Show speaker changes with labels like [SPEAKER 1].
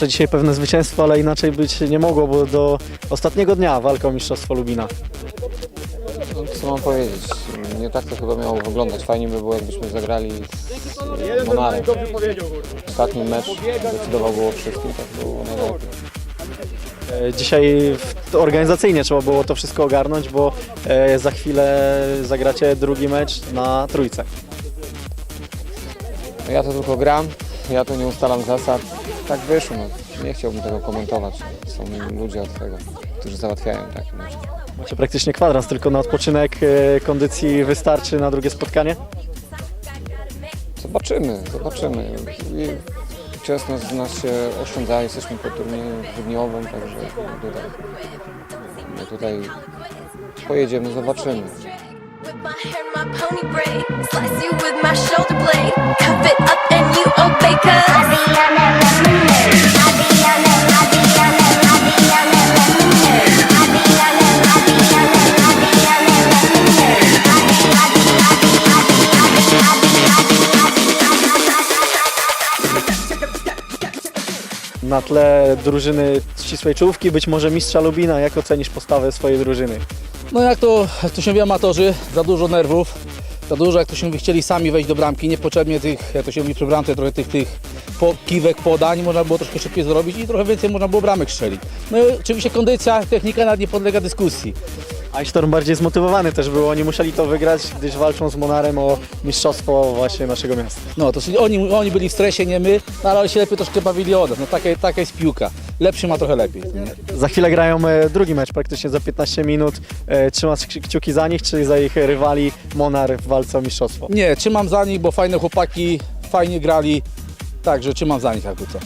[SPEAKER 1] Wasze dzisiaj pewne zwycięstwo, ale inaczej być nie mogło, bo do ostatniego dnia walka o Mistrzostwo Lubina.
[SPEAKER 2] No, co mam powiedzieć? Nie tak to chyba miało wyglądać. Fajnie by było, jakbyśmy zagrali z Monarem. Ostatni mecz decydował było wszystkim, tak było najlepiej.
[SPEAKER 1] E, Dzisiaj organizacyjnie trzeba było to wszystko ogarnąć, bo e, za chwilę zagracie drugi mecz na trójce.
[SPEAKER 2] No ja to tylko gram, ja tu nie ustalam zasad. Tak wyszło, no. nie chciałbym tego komentować. Są ludzie od tego, którzy załatwiają takie mecze.
[SPEAKER 1] Macie praktycznie kwadrans, tylko na odpoczynek e, kondycji wystarczy na drugie spotkanie?
[SPEAKER 2] Zobaczymy, zobaczymy. I Czas nas, nas się oszczędza, jesteśmy po turnieju dwudniowym, także tutaj, my tutaj pojedziemy, zobaczymy.
[SPEAKER 3] With my hair, my pony braid, slice you with my shoulder blade, cuff
[SPEAKER 1] Na tle drużyny ścisłej czołówki, być może mistrza Lubina, jak ocenisz postawę swojej drużyny?
[SPEAKER 4] No jak to, to się mówi amatorzy, za dużo nerwów, za dużo jak to się mówi, chcieli sami wejść do bramki, niepotrzebnie tych, jak to się mówi przy bramce, trochę tych, tych po, kiwek, podań, można było troszkę szybciej zrobić i trochę więcej można było bramek strzelić. No i oczywiście kondycja, technika nawet nie podlega dyskusji.
[SPEAKER 1] Eichstorm bardziej zmotywowany też był, oni musieli to wygrać, gdyż walczą z Monarem o mistrzostwo właśnie naszego miasta.
[SPEAKER 4] No to czyli oni, oni byli w stresie, nie my, no ale się lepiej troszkę bawili od nas, no taka, taka jest piłka. Lepszy ma trochę lepiej. Nie?
[SPEAKER 1] Za chwilę grają e, drugi mecz, praktycznie za 15 minut. E, Trzymasz kci- kciuki za nich, czy za ich rywali Monar w walce o mistrzostwo?
[SPEAKER 4] Nie, trzymam za nich, bo fajne chłopaki, fajnie grali, także trzymam za nich jakby co.